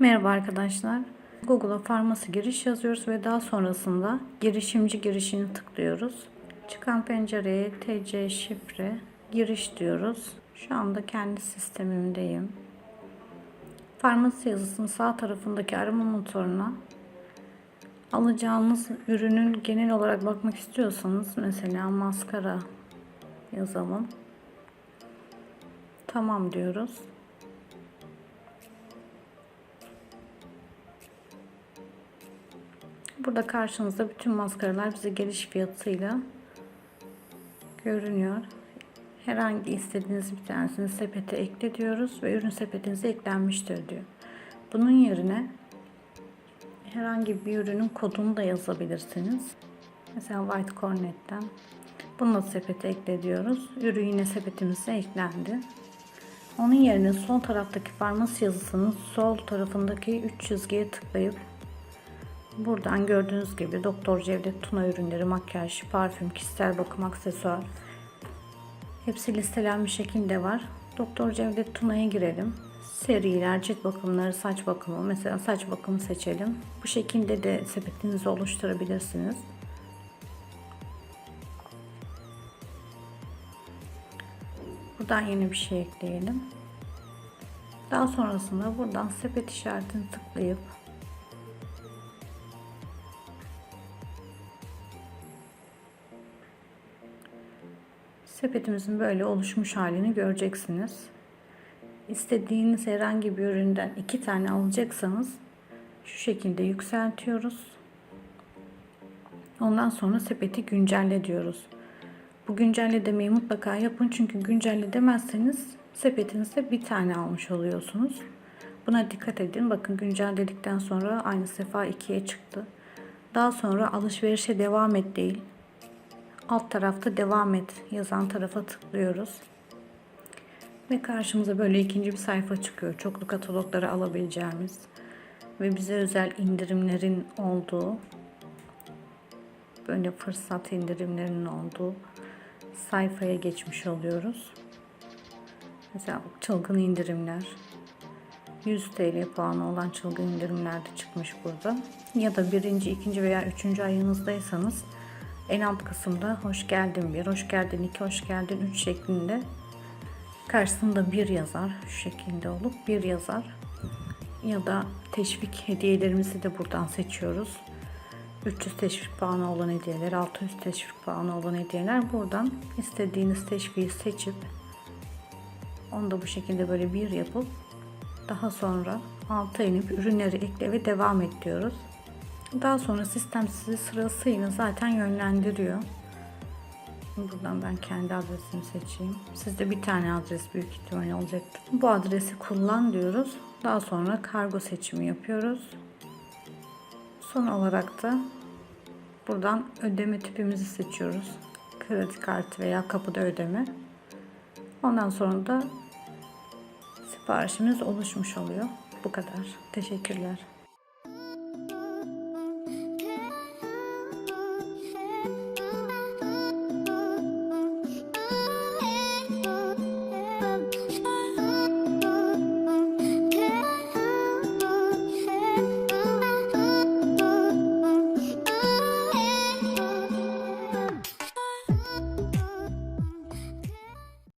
Merhaba arkadaşlar. Google'a farmasi giriş yazıyoruz ve daha sonrasında girişimci girişini tıklıyoruz. Çıkan pencereye TC şifre giriş diyoruz. Şu anda kendi sistemimdeyim. Farmasi yazısının sağ tarafındaki arama motoruna alacağınız ürünün genel olarak bakmak istiyorsanız mesela maskara yazalım. Tamam diyoruz. Burada karşınızda bütün maskaralar bize geliş fiyatıyla görünüyor. Herhangi istediğiniz bir tanesini sepete ekle diyoruz ve ürün sepetinize eklenmiştir diyor. Bunun yerine herhangi bir ürünün kodunu da yazabilirsiniz. Mesela White Cornet'ten bunu da sepete ekle diyoruz. Ürün yine sepetimize eklendi. Onun yerine sol taraftaki farmasi yazısının sol tarafındaki 3 çizgiye tıklayıp Buradan gördüğünüz gibi Doktor Cevdet Tuna ürünleri, makyaj, parfüm, kişisel bakım, aksesuar hepsi listelenmiş şekilde var. Doktor Cevdet Tuna'ya girelim. Seriler, cilt bakımları, saç bakımı. Mesela saç bakımı seçelim. Bu şekilde de sepetinizi oluşturabilirsiniz. Buradan yeni bir şey ekleyelim. Daha sonrasında buradan sepet işaretini tıklayıp Sepetimizin böyle oluşmuş halini göreceksiniz. İstediğiniz herhangi bir üründen iki tane alacaksanız şu şekilde yükseltiyoruz. Ondan sonra sepeti güncelle diyoruz. Bu güncelle demeyi mutlaka yapın çünkü güncelle demezseniz sepetinizde bir tane almış oluyorsunuz. Buna dikkat edin. Bakın güncelledikten sonra aynı sefa ikiye çıktı. Daha sonra alışverişe devam et değil alt tarafta devam et yazan tarafa tıklıyoruz. Ve karşımıza böyle ikinci bir sayfa çıkıyor. Çoklu katalogları alabileceğimiz ve bize özel indirimlerin olduğu böyle fırsat indirimlerinin olduğu sayfaya geçmiş oluyoruz. Mesela çılgın indirimler 100 TL puanı olan çılgın indirimler de çıkmış burada. Ya da birinci, ikinci veya üçüncü ayınızdaysanız en alt kısımda hoş geldin bir, hoş geldin iki, hoş geldin üç şeklinde karşısında bir yazar şu şekilde olup bir yazar ya da teşvik hediyelerimizi de buradan seçiyoruz. 300 teşvik puanı olan hediyeler, 600 teşvik puanı olan hediyeler buradan istediğiniz teşviği seçip onu da bu şekilde böyle bir yapıp daha sonra alta inip ürünleri ekle ve devam et diyoruz. Daha sonra sistem sizi sırasıyla zaten yönlendiriyor. Buradan ben kendi adresimi seçeyim. Sizde bir tane adres büyük ihtimal olacaktır. Bu adresi kullan diyoruz. Daha sonra kargo seçimi yapıyoruz. Son olarak da buradan ödeme tipimizi seçiyoruz. Kredi kartı veya kapıda ödeme. Ondan sonra da siparişimiz oluşmuş oluyor. Bu kadar. Teşekkürler.